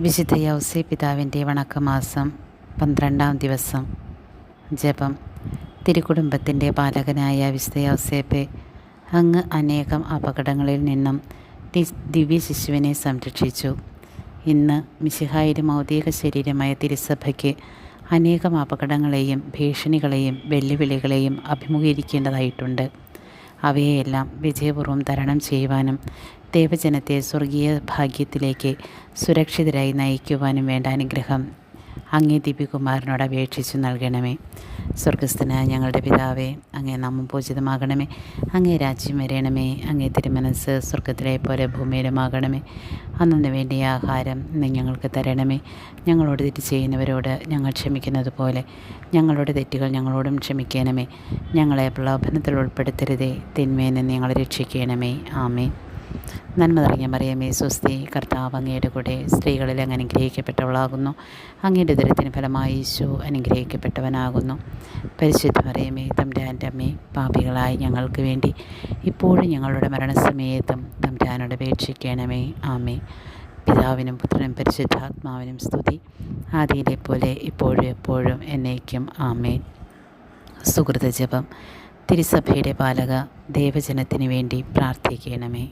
വിശുദ്ധ യൗസി പിതാവിന്റെ വണക്കമാസം പന്ത്രണ്ടാം ദിവസം. ജപം. തിരുക്കുടുംബത്തിന്റെ പാലകനായ വിശുദ്ധ യൗസേപ്പെ അങ്ങ് അനേകം അപകടങ്ങളിൽ നിന്നും ദിവ്യ ശിശുവിനെ സംരക്ഷിച്ചു. ഇന്ന് മിശിഹായുടെ മൗതിക ശരീരമായ തിരുസഭയ്ക്ക് അനേകം അപകടങ്ങളെയും ഭീഷണികളെയും വെല്ലുവിളികളെയും അഭിമുഖീകരിക്കേണ്ടതായിട്ടുണ്ട്. അവയെല്ലാം വിജയപൂർവം തരണം ചെയ്യുവാനും ദൈവജനത്തെ സ്വർഗീയ ഭാഗ്യത്തിലേക്ക് സുരക്ഷിതരായി നയിക്കുവാനും വേണ്ട അനുഗ്രഹം അങ്ങേ ദിവ്യകുമാരനോട് അപേക്ഷിച്ചു നൽകണമേ. സ്വർഗസ്ഥനായ ഞങ്ങളുടെ പിതാവേ അങ്ങേ നാമം പൂജിതമാകണമേ. അങ്ങേ രാജ്യം വരയണമേ അങ്ങേ തിരുമനസ് സ്വർഗത്തിലെ പോലെ ഭൂമിയിലുമാകണമേ. അന്നു വേണ്ടിയ ആഹാരം ഇന്ന് ഞങ്ങൾക്ക് തരണമേ. ഞങ്ങളോട് തെറ്റ് ചെയ്യുന്നവരോട് ഞങ്ങൾ ക്ഷമിക്കുന്നത് പോലെ ഞങ്ങളുടെ തെറ്റുകൾ ഞങ്ങളോടും ക്ഷമിക്കണമേ. ഞങ്ങളെ പ്രലോഭനത്തിൽ ഉൾപ്പെടുത്തരുതേ. തിന്മയിൽ നിന്ന് ഞങ്ങളെ രക്ഷിക്കണമേ. ആമേ നന്മ നിറഞ്ഞ മറിയമേ സ്വസ്തി കർത്താവ് അങ്ങയുടെ കൂടെ സ്ത്രീകളിൽ അങ്ങ് അനുഗ്രഹിക്കപ്പെട്ടവളാകുന്നു. അങ്ങയുടെ ദുരത്തിന് ഫലമായി ഈശോ അനുഗ്രഹിക്കപ്പെട്ടവനാകുന്നു. പരിശുദ്ധ മറിയമേ തമ്പുരാന്റെ അമ്മേ പാപികളായി ഞങ്ങൾക്ക് വേണ്ടി ഇപ്പോഴും ഞങ്ങളുടെ മരണസമയത്തും തമ്പുരാനോട് അപേക്ഷിക്കണമേ. ആമേ പിതാവിനും പുത്രനും പരിശുദ്ധാത്മാവിനും സ്തുതി. ആദിയിലെ പോലെ ഇപ്പോഴും എപ്പോഴും എന്നേക്കും. ആമേ സുഹൃത ജപം തിരുസഭയുടെ പാലക ദേവജനത്തിന് വേണ്ടി പ്രാർത്ഥിക്കണമേ.